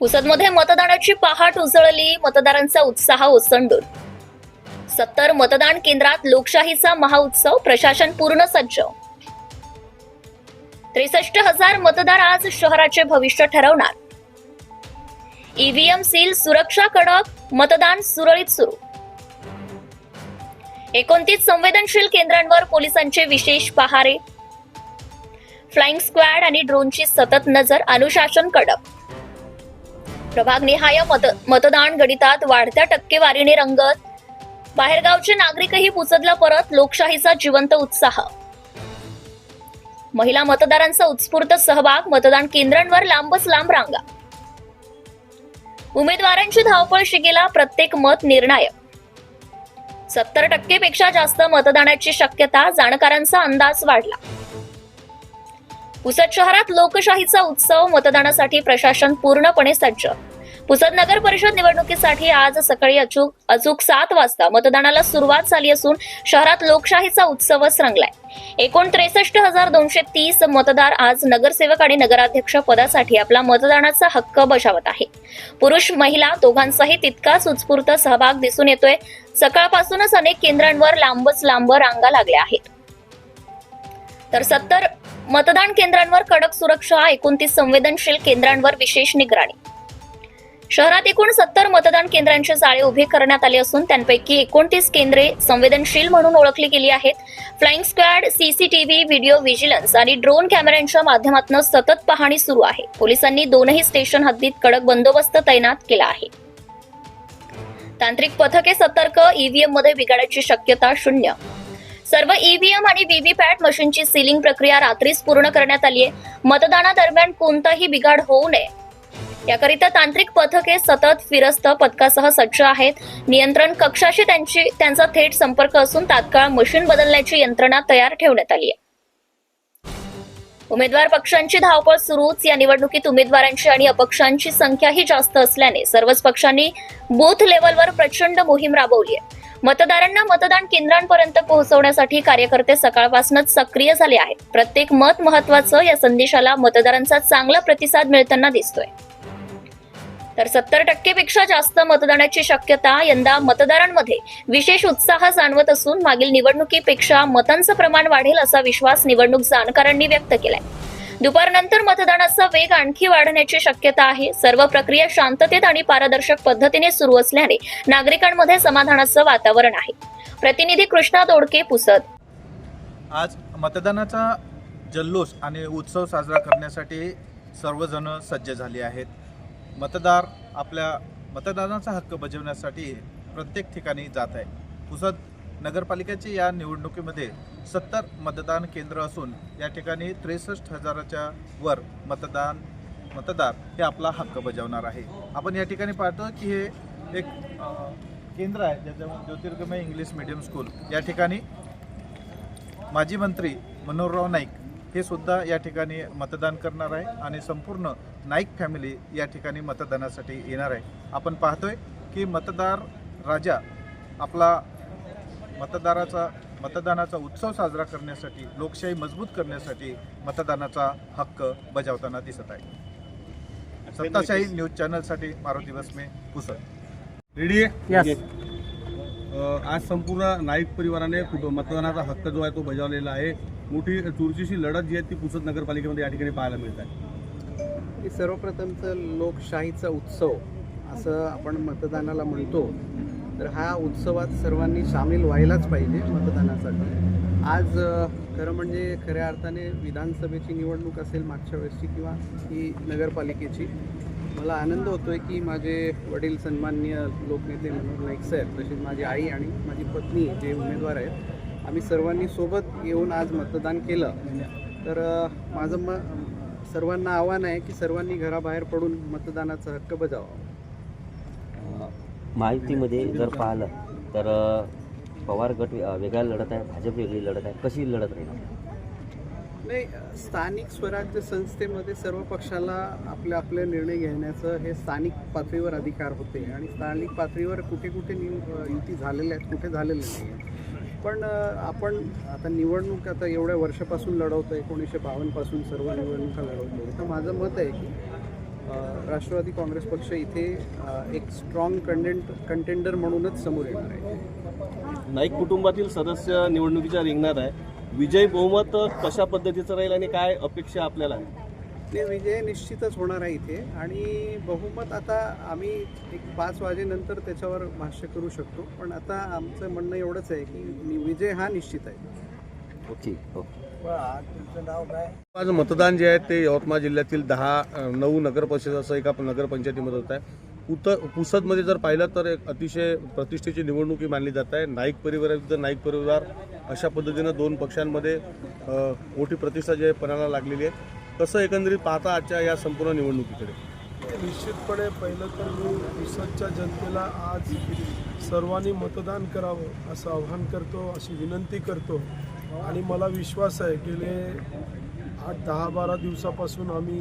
पुसदमध्ये मतदानाची पहाट उजळली मतदारांचा उत्साह ओसंडून. सत्तर मतदान केंद्रात लोकशाहीचा महाउत्सव प्रशासन पूर्ण सज्ज. त्रेसष्ट हजार मतदार आज शहराचे भविष्य ठरवणार. ईव्हीएम सील सुरक्षा कडक मतदान सुरळीत सुरू. एकोणतीस संवेदनशील केंद्रांवर पोलिसांचे विशेष पहारे. फ्लाइंग स्क्वॅड आणि ड्रोनची सतत नजर अनुशासन कडक. प्रभागनिहाय मत मतदान गणितात वाढत्या टक्केवारीने रंगत. बाहेरगावचे नागरिकही पुसदला परत लोकशाहीचा जिवंत उत्साह. महिला मतदारांचा उत्स्फूर्त सहभाग मतदान केंद्रांवर लांबच लांब रांगा. उमेदवारांची धावपळ शिगेला प्रत्येक मत निर्णायक. सत्तर टक्केपेक्षा जास्त मतदानाची शक्यता जाणकारांचा अंदाज वाढला. पुसद शहरात लोकशाहीचा उत्सव मतदानासाठी प्रशासन पूर्णपणे सज्ज. पुसद नगर परिषद निवडणुकीसाठी आज सकाळी अचूक अचूक सात वाजता मतदानाला सुरुवात झाली असून शहरात लोकशाहीचा उत्सवच रंगलाय. एकूण त्रेसष्ट हजार दोनशे तीस मतदार आज नगरसेवक आणि नगराध्यक्ष पदासाठी आपला मतदानाचा हक्क बजावत आहे. पुरुष महिला दोघांचाही तितकाच उत्स्फूर्त सहभाग दिसून येतोय. सकाळपासूनच अनेक केंद्रांवर लांबच लांब रांगा लागल्या आहेत. तर सत्तर मतदान केंद्रांवर कडक सुरक्षा एकोणतीस संवेदनशील केंद्रांवर विशेष निगराणी. शहरात एकूण सत्तर मतदान केंद्रांचे जाळे उभे करण्यात आले असून त्यांपैकी एकोणतीस केंद्रे संवेदनशील म्हणून ओळखली गेली आहेत. Flying squad CCTV video vigilance आणि ड्रोन कॅमेऱ्यांच्या माध्यमातून सतत पाहणी सुरू आहे. पोलिसांनी दोनही स्टेशन हद्दीत कडक बंदोबस्त तैनात केला आहे. तांत्रिक पथके सतर्क ईव्हीएममध्ये बिघाडाची शक्यता शून्य. सर्व ईव्हीएम आणि व्हीव्हीपॅट मशीनची सीलिंग प्रक्रिया रात्रीच पूर्ण करण्यात आली आहे मतदानादरम्यान कोणताही बिघाड होऊ नये. याकरिता तांत्रिक पथके सतत फिरस्त पथकासह सज्ज आहेत. नियंत्रण कक्षाशी त्यांची त्यांचा थेट संपर्क असून तात्काळ मशीन बदलण्याची यंत्रणा तयार ठेवण्यात आली आहे. उमेदवार पक्षांची धावपळ सुरूच. या निवडणुकीत उमेदवारांची आणि अपक्षांची संख्याही जास्त असल्याने सर्वच पक्षांनी बूथ लेवलवर प्रचंड मोहीम राबवली आहे. मतदारांना मतदान केंद्रांपर्यंत पोहोचवण्यासाठी कार्यकर्ते सकाळपासूनच सक्रिय झाले आहेत. प्रत्येक मत महत्वाचं या संदेशाला मतदारांचा चांगला प्रतिसाद मिळताना दिसतोय. तर सत्तर टक्केपेक्षा जास्त मतदानाची शक्यता यंदा मतदारांमध्ये. विशेष उत्साह जाणवत असून मागील निवडणुकीपेक्षा मतांचं प्रमाण वाढेल असा विश्वास निवडणूक जाणकारांनी व्यक्त केलाय. दुपारनंतर मतदानाचा वेग आणखी वाढण्याची शक्यता आहे. सर्व प्रक्रिया शांततेत आणि पारदर्शक पद्धतीने सुरू असल्याने नागरिकांमध्ये समाधानाचं वातावरण आहे. प्रतिनिधी कृष्णा दोडके पुसद. आज मतदानाचा जल्लोष आणि उत्सव साजरा करण्यासाठी सर्वजण सज्ज झाले आहेत. मतदार आपल्या मतदानाचा हक्क बजावण्यासाठी प्रत्येक ठिकाणी जात आहे. पुसद नगरपालिकेची या निवडणुकीमध्ये सत्तर मतदान केंद्र असून या ठिकाणी त्रेसष्ट हजाराच्या वर मतदान मतदार हे आपला हक्क बजावणार आहे. आपण या ठिकाणी पाहतो की हे एक केंद्र आहे ज्याच्यामध्ये ज्योतिर्गमय इंग्लिश मिडियम स्कूल. या ठिकाणी माजी मंत्री मनोहरराव नाईक हे सुद्धा या ठिकाणी मतदान करणार आहे आणि संपूर्ण नाईक फॅमिली या ठिकाणी मतदानासाठी येणार आहे. आपण पाहतोय की मतदार राजा आपला मतदाराचा मतदानाचा उत्सव साजरा करण्यासाठी लोकशाही मजबूत करण्यासाठी मतदानाचा हक्क बजावताना दिसत आहे. सत्ताशाही न्यूज चॅनलसाठी मारुती बसमे पुसद. रेडी आहे? आज संपूर्ण नाईक परिवाराने मतदानाचा हक्क जो आहे तो बजावलेला आहे. मोठी चुरशीची लढत जी आहे ती पुसद नगरपालिकेमध्ये या ठिकाणी पाहायला मिळत आहे. की सर्वप्रथमचं लोकशाहीचा उत्सव असं आपण मतदानाला म्हणतो तर हा उत्सवात सर्वांनी सामील व्हायलाच पाहिजे मतदानासाठी. आज खरं म्हणजे खऱ्या अर्थाने विधानसभेची निवडणूक असेल मागच्या वेळेसची किंवा ही नगरपालिकेची मला आनंद होतो आहे की माझे वडील सन्माननीय लोकनेते मनोहर नाईक साहेब तसेच माझी आई आणि माझी पत्नी जे उमेदवार आहेत आम्ही सर्वांनी सोबत येऊन आज मतदान केलं. तर माझं म सर्वांना आव्हान आहे की सर्वांनी घराबाहेर पडून मतदानाचा हक्क बजावा. माहितीमध्ये जर पाहिलं तर पवार गट वेगळा लढत आहे भाजप वेगळी लढत आहे. कशी लढत राहील? नाही स्थानिक स्वराज्य संस्थेमध्ये सर्व पक्षाला आपले आपले निर्णय घेण्याचं हे स्थानिक पातळीवर अधिकार होते. आणि स्थानिक पातळीवर कुठे कुठे युती झालेल्या आहेत कुठे झालेल्या नाही पण आपण आता निवडणूक आता एवढ्या वर्षापासून लढवतो एकोणीसशे बावन्नपासून सर्व निवडणुका लढवतो तर माझं मत आहे की राष्ट्रवादी काँग्रेस पक्ष इथे एक स्ट्रॉंग कंटेंट कंटेंडर म्हणूनच समोर येणार आहे. नाईक कुटुंबातील सदस्य निवडणुकीच्या रिंगणात आहे. विजय बहुमत कशा पद्धतीचं राहील आणि काय अपेक्षा आपल्याला ते विजय निश्चितच होणार आहे इथे. आणि बहुमत आता आम्ही एक पाच वाजेनंतर त्याच्यावर भाष्य करू शकतो. पण आता आमचं म्हणणं एवढंच आहे की विजय हा निश्चित आहे. ओके आज मतदान जे आहे ते यवतमाळ जिल्ह्यातील दहा नऊ नगर परिषद एका नगरपंचायतीमध्ये होत आहे. उत्तर पुसदमध्ये जर पाहिलं तर एक अतिशय प्रतिष्ठेची निवडणुकी मानली जात आहे. नाईक परिवाराविरुद्ध नाईक परिवार अशा पद्धतीनं दोन पक्षांमध्ये मोठी प्रतिष्ठा जे पणाला लागलेली आहे. कसं एकंदरीत पाहता आजच्या या संपूर्ण निवडणुकीकडे? निश्चितपणे पहिलं तर मी पुसदच्या जनतेला आज सर्वांनी मतदान करावं असं आव्हान करतो अशी विनंती करतो. आणि मला विश्वास आहे गेले आठ दहा बारा दिवसापासून आम्ही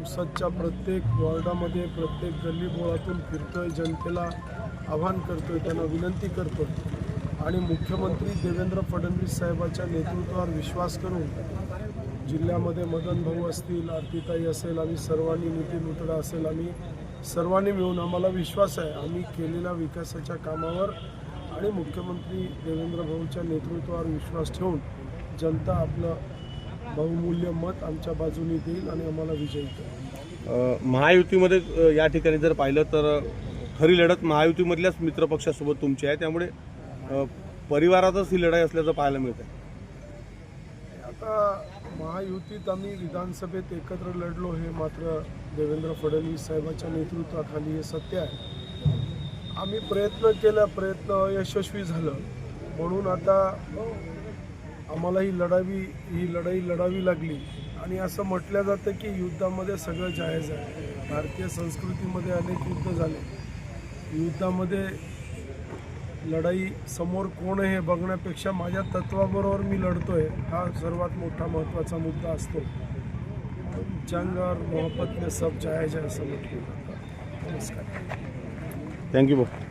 पुसदच्या प्रत्येक वॉर्डामध्ये प्रत्येक गल्लीबोळातून फिरतोय जनतेला आव्हान करतोय त्यांना विनंती करतोय. आणि मुख्यमंत्री देवेंद्र फडणवीस साहेबाच्या नेतृत्वावर विश्वास करून जिल्ह्यामध्ये मदन भाऊ असतील आरतीताई असेल आम्ही सर्वांनी नितीन उतडा असेल आम्ही सर्वांनी मिळून आम्हाला विश्वास आहे. आम्ही केलेल्या विकासाच्या कामावर आणि मुख्यमंत्री देवेंद्र भाऊच्या नेतृत्वावर विश्वास ठेवून जनता आपलं बहुमूल्य मत आमच्या बाजूने देईल आणि आम्हाला विजयी करेल महायुतीमध्ये या ठिकाणी जर पाहिलं तर खरी लढत महायुतीमधल्याच मित्रपक्षासोबत तुमची आहे. त्यामुळे परिवारातच ही लढाई असल्याचं पाहायला मिळतं आता महायुतीत आम्ही विधानसभेत एकत्र लढलो हे मात्र देवेंद्र फडणवीस साहेबाच्या नेतृत्वाखाली हे सत्य आहे. आम्ही प्रयत्न केला प्रयत्न यशस्वी झालं. म्हणून आता आम्हाला ही लढावी ही लढाई लढावी लागली. आणि असं म्हटलं जातं की युद्धामध्ये सगळं जायज आहे भारतीय संस्कृतीमध्ये अनेक युद्ध झाले. युद्धामध्ये लढाई समोर कोण आहे हे बघण्यापेक्षा माझ्या तत्वाबरोबर मी लढतो आहे हा सर्वात मोठा महत्त्वाचा मुद्दा असतो. जंग और मोहब्बत में सब जायज आहे असं म्हटलं नमस्कार. थँक्यू भाऊ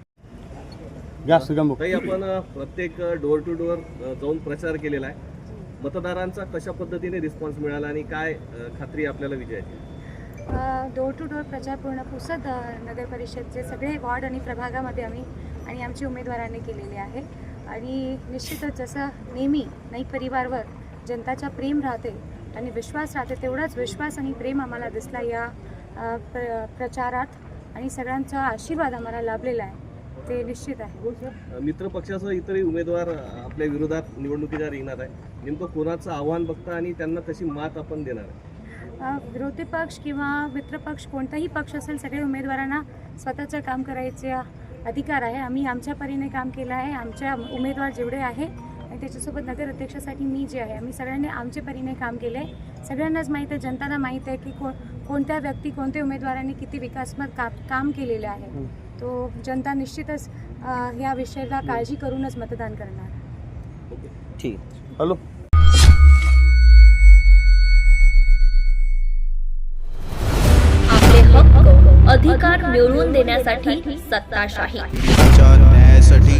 भाऊ ताई आपण अ, प्रत्येक डोअर टू डोअर जाऊन प्रचार केलेला आहे. मतदारांचा कशा पद्धतीने रिस्पॉन्स मिळाला आणि काय अ, खात्री आपल्याला विजयाची डोर टू डोर प्रचार पूर्ण पुसद अ, नगर परिषदचे सगळे वॉर्ड आणि प्रभागामध्ये आम्ही आणि आमची उमेदवारांनी केलेले आहे. आणि निश्चितच जसं नेहमी नाईक परिवारवर जनताचा प्रेम राहते आणि विश्वास राहते तेवढाच विश्वास आणि प्रेम आम्हाला दिसला या अ, प्र प्रचारात. आणि सगळ्यांचा आशीर्वाद आम्हाला लाभलेला आहे. ते निश्चित आहे. अ, मित्र पक्षासह इतरही उमेदवार आपल्या विरोधात निवडणुकीच्या रिंगणात आहे नेमकं कोणाचं आव्हान बघता आणि त्यांना कशी मात आपण देणार आहे? विरोधी पक्ष किंवा मित्रपक्ष कोणताही पक्ष असेल सगळे उमेदवारांना स्वतःचं काम करायचे अधिकार आहे. आम्ही आमच्या परीने काम केलं आहे. आमच्या उमेदवार जेवढे आहे आणि त्याच्यासोबत नगर अध्यक्षासाठी मी जे आहे आम्ही सगळ्यांनी आमच्या परीने काम केलं आहे सगळ्यांनाच माहीत आहे जनताला माहीत आहे की को कोणत्या व्यक्ती कोणत्या उमेदवारांनी किती विकासात्मक का काम केलेलं आहे? तो जनता निश्चितच या विषयाला काळजी करूनच मतदान करणार. ठीक. हॅलो. आपले हक्क अधिकार मिळवून देण्यासाठी सत्ताशाही. न्यायासाठी